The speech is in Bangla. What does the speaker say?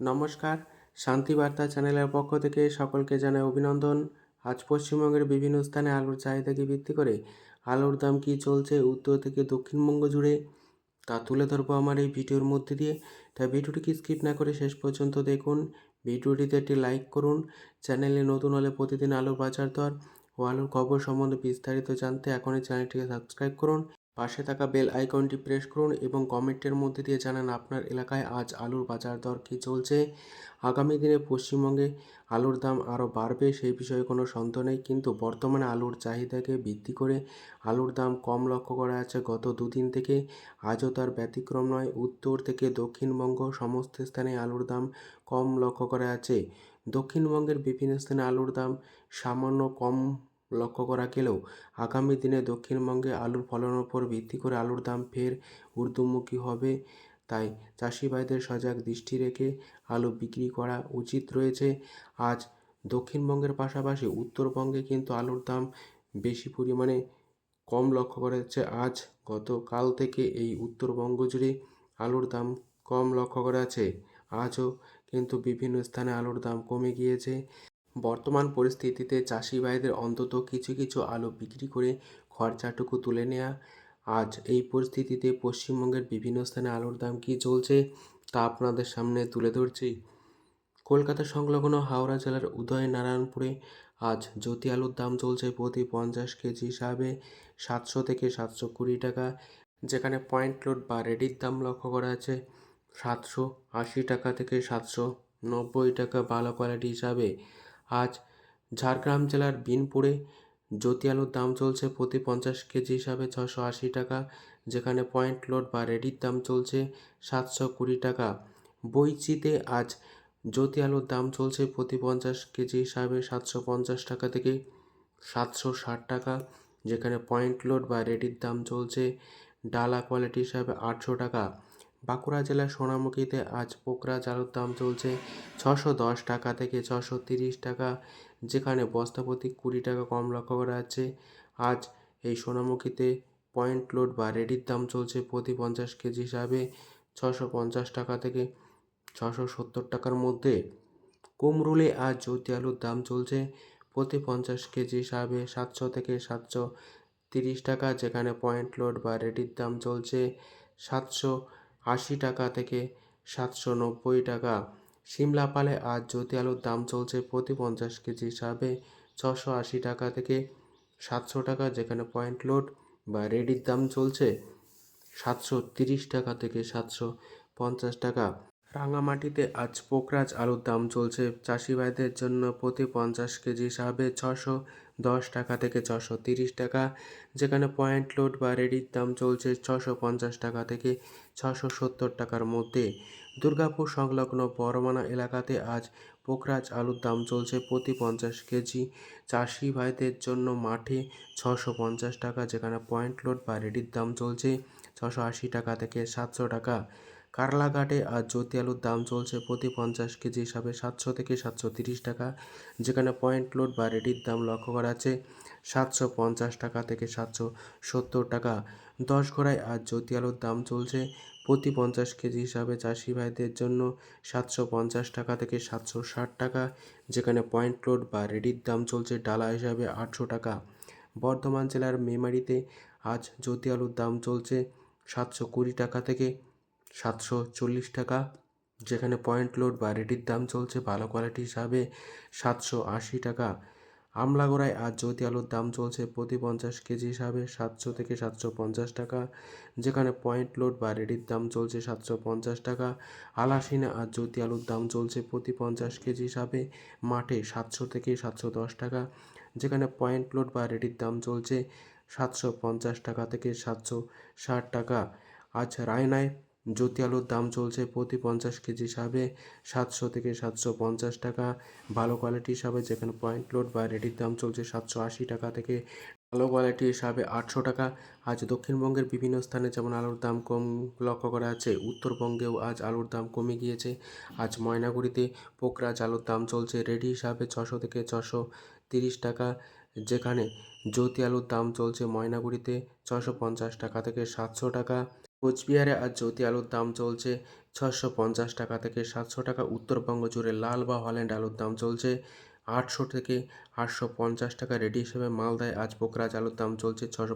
নমস্কার। শান্তিবার্তা চ্যানেলের পক্ষ থেকে সকলকে জানাই অভিনন্দন। আজ পশ্চিমবঙ্গের বিভিন্ন স্থানে আলুর চাহিদাকে ভিত্তি করে? আলুর দাম কী চলছে উত্তর থেকে দক্ষিণবঙ্গ জুড়ে? তা তুলে ধরবো আমার এই ভিডিওর মধ্যে দিয়ে। তাই ভিডিওটিকে স্কিপ না করে শেষ পর্যন্ত দেখুন। ভিডিওটিতে একটি লাইক করুন। চ্যানেলে নতুন হলে প্রতিদিন আলুর বাজার দর ও আলুর খবর সম্বন্ধে বিস্তারিত জানতে এখনই চ্যানেলটিকে সাবস্ক্রাইব করুন। পাশে থাকা বেল আইকনটি প্রেস করুন এবং কমেন্টের মধ্যে দিয়ে জানান আপনার এলাকায় আজ আলুর বাজার দর কী চলছে। আগামী দিনে পশ্চিমবঙ্গে আলুর দাম আরও বাড়বে সেই বিষয়ে কোনো সন্দেহ নেই, কিন্তু বর্তমানে আলুর চাহিদাকে ভিত্তি করে আলুর দাম কম লক্ষ্য করা যাচ্ছে। গত দুদিন থেকে আজও তার ব্যতিক্রম নয়, উত্তর থেকে দক্ষিণবঙ্গ সমস্ত স্থানে আলুর দাম কম লক্ষ্য করা যাচ্ছে। দক্ষিণবঙ্গের বিভিন্ন স্থানে আলুর দাম সামান্য কম লক্ষ্য করা গেলেও আগামী দিনে দক্ষিণবঙ্গে আলুর ফলনের উপর ভিত্তি করে আলুর দাম ফের ঊর্ধ্বমুখী হবে। তাই চাষি ভাইদের সজাগ দৃষ্টি রেখে আলু বিক্রি করা উচিত রয়েছে। আজ দক্ষিণবঙ্গের পাশাপাশি উত্তরবঙ্গে কিন্তু আলুর দাম বেশি পরিমাণে কম লক্ষ্য করা যাচ্ছে। আজ গতকাল থেকে এই উত্তরবঙ্গ জুড়ে আলুর দাম কম লক্ষ্য করা যাচ্ছে। আজও কিন্তু বিভিন্ন স্থানে আলুর দাম কমে গিয়েছে। বর্তমান পরিস্থিতিতে চাষি ভাইদের অন্তত কিছু কিছু আলু বিক্রি করে খরচাটুকু তুলে নেওয়া আজ এই পরিস্থিতিতে পশ্চিমবঙ্গের বিভিন্ন স্থানে আলুর দাম কী চলছে তা আপনাদের সামনে তুলে ধরছি। কলকাতা সংলগ্ন হাওড়া জেলার উদয়নারায়ণপুরে আজ জ্যোতি আলুর দাম চলছে প্রতি পঞ্চাশ কেজি হিসাবে সাতশো থেকে সাতশো কুড়ি টাকা, যেখানে পয়েন্ট লোড বা রেডির দাম লক্ষ্য করা আছে সাতশো আশি টাকা থেকে সাতশো নব্বই টাকা ভালো কোয়ালিটি হিসাবে। আজ ঝাড়গ্রাম জেলার বিনপুরে জ্যোতি আলুর দাম চলছে প্রতি পঞ্চাশ কেজি হিসাবে ছশো আশি টাকা, যেখানে পয়েন্ট লোড বা রেডির দাম চলছে সাতশো কুড়ি টাকা। বইচিতে আজ জ্যোতি আলুর দাম চলছে প্রতি পঞ্চাশ কেজি হিসাবে সাতশো পঞ্চাশ টাকা থেকে সাতশো ষাট টাকা, যেখানে পয়েন্ট লোড বা রেডির দাম চলছে ডালা কোয়ালিটি হিসাবে আটশো টাকা। বাঁকুড়া জেলার সোনামুখীতে আজ পোকরা আলুর দাম চলছে ছশো দশ টাকা থেকে ছশো তিরিশ টাকা, যেখানে বস্তাপ্রতি কুড়ি টাকা কম লক্ষ্য করা যাচ্ছে। আজ এই সোনামুখীতে পয়েন্ট লোড বা রেডির দাম চলছে প্রতি পঞ্চাশ কেজি হিসাবে ছশো পঞ্চাশ টাকা থেকে ছশো সত্তর টাকার মধ্যে। কুমরুলে আজ জ্যোতি আলুর দাম চলছে প্রতি পঞ্চাশ কেজি হিসাবে সাতশো থেকে সাতশো তিরিশ টাকা, যেখানে পয়েন্ট লোড বা রেডির দাম চলছে সাতশো আশি টাকা থেকে সাতশো নব্বই টাকা। সিমলাপালে আজ জ্যোতি আলুর দাম চলছে প্রতি পঞ্চাশ কেজি হিসাবে ছশো আশি টাকা থেকে সাতশো টাকা, যেখানে পয়েন্ট লোড বা রেডির দাম চলছে সাতশো তিরিশ টাকা থেকে সাতশো পঞ্চাশ টাকা। রাঙামাটিতে আজ পোকরাজ আলুর দাম চলছে চাষি ভাইদের জন্য প্রতি পঞ্চাশ কেজি হিসাবে ছশো দশ টাকা থেকে ছশো তিরিশ টাকা, যেখানে পয়েন্ট লোড বা রেডির দাম চলছে ছশো পঞ্চাশ টাকা থেকে ছশো সত্তর টাকার মধ্যে। দুর্গাপুর সংলগ্ন বরমানা এলাকাতে আজ পোকরাজ আলুর দাম চলছে প্রতি পঞ্চাশ কেজি। চাষি ভাইদের জন্য মাঠে ছশো পঞ্চাশ টাকা, যেখানে পয়েন্ট লোড বা রেডির দাম চলছে ছশো আশি টাকা থেকে সাতশো টাকা। কারলাঘাটে আজ জ্যোতি আলুর দাম চলছে প্রতি পঞ্চাশ কেজি হিসাবে সাতশো থেকে সাতশো তিরিশ টাকা, যেখানে পয়েন্ট লোড বা রেডির দাম লক্ষ্য করা আছে সাতশো পঞ্চাশ টাকা থেকে সাতশো সত্তর টাকা। দশ ঘোড়ায় আজ জ্যোতি আলুর দাম চলছে প্রতি পঞ্চাশ কেজি হিসাবে চাষি ভাইদের জন্য সাতশো পঞ্চাশ টাকা থেকে সাতশো ষাট টাকা, যেখানে পয়েন্ট লোড বা রেডির দাম চলছে ডালা হিসাবে আটশো টাকা। বর্ধমান জেলার মেমারিতে আজ জ্যোতি আলুর দাম চলছে সাতশো কুড়ি টাকা থেকে সাতশো চল্লিশ টাকা, যেখানে পয়েন্ট লোড বা রেডির দাম চলছে ভালো কোয়ালিটি হিসাবে সাতশো আশি টাকা। আমলাগড়ায় আজ জ্যোতি আলুর দাম চলছে প্রতি পঞ্চাশ কেজি হিসাবে সাতশো থেকে সাতশো পঞ্চাশ টাকা, যেখানে পয়েন্ট লোড বা রেডির দাম চলছে সাতশো পঞ্চাশ টাকা। আলাসিনা আর জ্যোতি আলুর দাম চলছে প্রতি পঞ্চাশ কেজি হিসাবে মাঠে সাতশো থেকে সাতশো দশ টাকা, যেখানে পয়েন্ট লোড বা রেডির দাম চলছে সাতশো পঞ্চাশ টাকা থেকে সাতশো ষাট টাকা। আজ রায়নায় জ্যোতি আলুর দাম চলছে প্রতি পঞ্চাশ কেজি হিসাবে সাতশো থেকে সাতশো পঞ্চাশ টাকা। ভালো কোয়ালিটি হিসাবে যেখানে পয়েন্ট লোড বা রেডির দাম চলছে সাতশো আশি টাকা থেকে ভালো কোয়ালিটি হিসাবে আটশো টাকা। আজ দক্ষিণবঙ্গের বিভিন্ন স্থানে যেমন আলুর দাম কম লক্ষ্য করা আছে উত্তরবঙ্গেও আজ আলুর দাম কমে গিয়েছে। আজ ময়নাগুড়িতে পোকরাজ আলুর দাম চলছে রেডি হিসাবে ছশো থেকে ছশো তিরিশ টাকা। যেখানে জ্যোতি আলুর দাম চলছে ময়নাগুড়িতে ছশো পঞ্চাশ টাকা থেকে সাতশো টাকা। কোচবিহারে আজ জ্যোতি আলুর দাম চলছে ছশো পঞ্চাশ টাকা থেকে সাতশো টাকা। উত্তরবঙ্গ জুড়ে লাল বা হল্যান্ড আলুর দাম চলছে আটশো থেকে আটশো পঞ্চাশ টাকা। রেডি হিসেবে মালদায় আজ পোকরাজ আলুর দাম চলছে ছশো